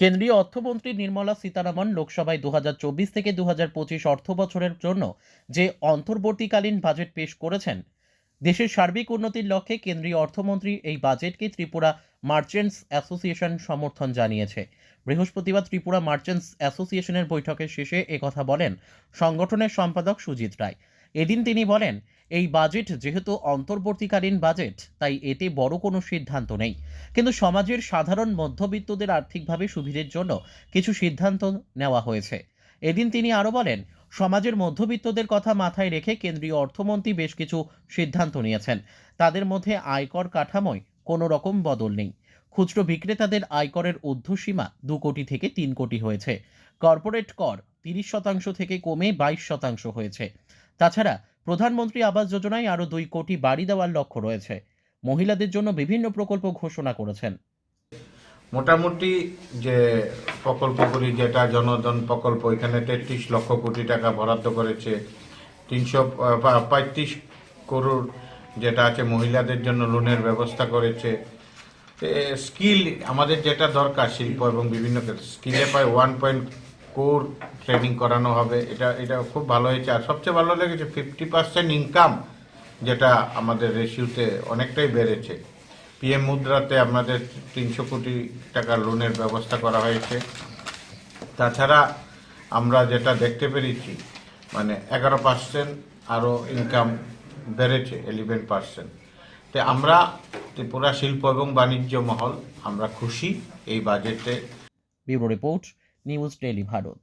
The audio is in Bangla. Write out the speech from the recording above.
কেন্দ্রীয় অর্থমন্ত্রী নির্মলা সীতারামন লোকসভায় দু হাজার চব্বিশ থেকে দু অর্থ বছরের জন্য যে অন্তর্বর্তীকালীন বাজেট পেশ করেছেন, দেশের সার্বিক উন্নতির লক্ষ্যে কেন্দ্রীয় অর্থমন্ত্রী এই বাজেটকে ত্রিপুরা মার্চেন্টস অ্যাসোসিয়েশন সমর্থন জানিয়েছে। বৃহস্পতিবার ত্রিপুরা মার্চেন্টস অ্যাসোসিয়েশনের বৈঠকের শেষে একথা বলেন সংগঠনের সম্পাদক সুজিত রায়। এদিন তিনি বলেন, এই বাজেট যেহেতু অন্তর্বর্তীকালীন বাজেট তাই এতে বড় কোনো সিদ্ধান্ত নেই। কিন্তু সমাজের সাধারণ মধ্যবিত্তদের আর্থিকভাবে সুবিধের জন্য কিছু সিদ্ধান্ত নেওয়া হয়েছে। এদিন তিনি আরও বলেন, সমাজের মধ্যবিত্তদের কথা মাথায় রেখে কেন্দ্রীয় অর্থমন্ত্রী বেশ কিছু সিদ্ধান্ত নিয়েছেন। তাদের মধ্যে আয়কর কাঠামোয় কোনো রকম বদল নেই। খুচরো বিক্রেতাদের আয়করের ঊর্ধ্বসীমা দু কোটি থেকে তিন কোটি হয়েছে। কর্পোরেট কর তিরিশ শতাংশ থেকে কমে বাইশ শতাংশ হয়েছে। তাছাড়া প্রধানমন্ত্রী আবাস যোজনায় আরও দুই কোটি বাড়ি দেওয়ার লক্ষ্য রয়েছে। মহিলাদের জন্য বিভিন্ন প্রকল্প ঘোষণা করেছেন। মোটামুটি যে প্রকল্পগুলি যেটা জনধন প্রকল্প, এখানে তেত্রিশ লক্ষ কোটি টাকা বরাদ্দ করেছে। তিনশো পঁয়ত্রিশ করোড় যেটা আছে মহিলাদের জন্য লোনের ব্যবস্থা করেছে। স্কিল আমাদের যেটা দরকার শিল্প এবং বিভিন্ন স্কিলে পায় ওয়ান পয়েন্ট কোর ট্রেনিং করানো হবে, এটা এটা খুব ভালো হয়েছে। আর সবচেয়ে ভালো লেগেছে ফিফটি পার্সেন্ট ইনকাম যেটা আমাদের রেশিওতে অনেকটাই বেড়েছে। পিএম মুদ্রাতে আমাদের তিনশো কোটি টাকার লোনের ব্যবস্থা করা হয়েছে। তাছাড়া আমরা যেটা দেখতে পেরেছি মানে এগারো পার্সেন্ট আরও ইনকাম বেড়েছে এলিভেন পার্সেন্ট তো আমরা ত্রিপুরা শিল্প এবং বাণিজ্য মহল, আমরা খুশি এই বাজেটে bureau report. News daily Bharat.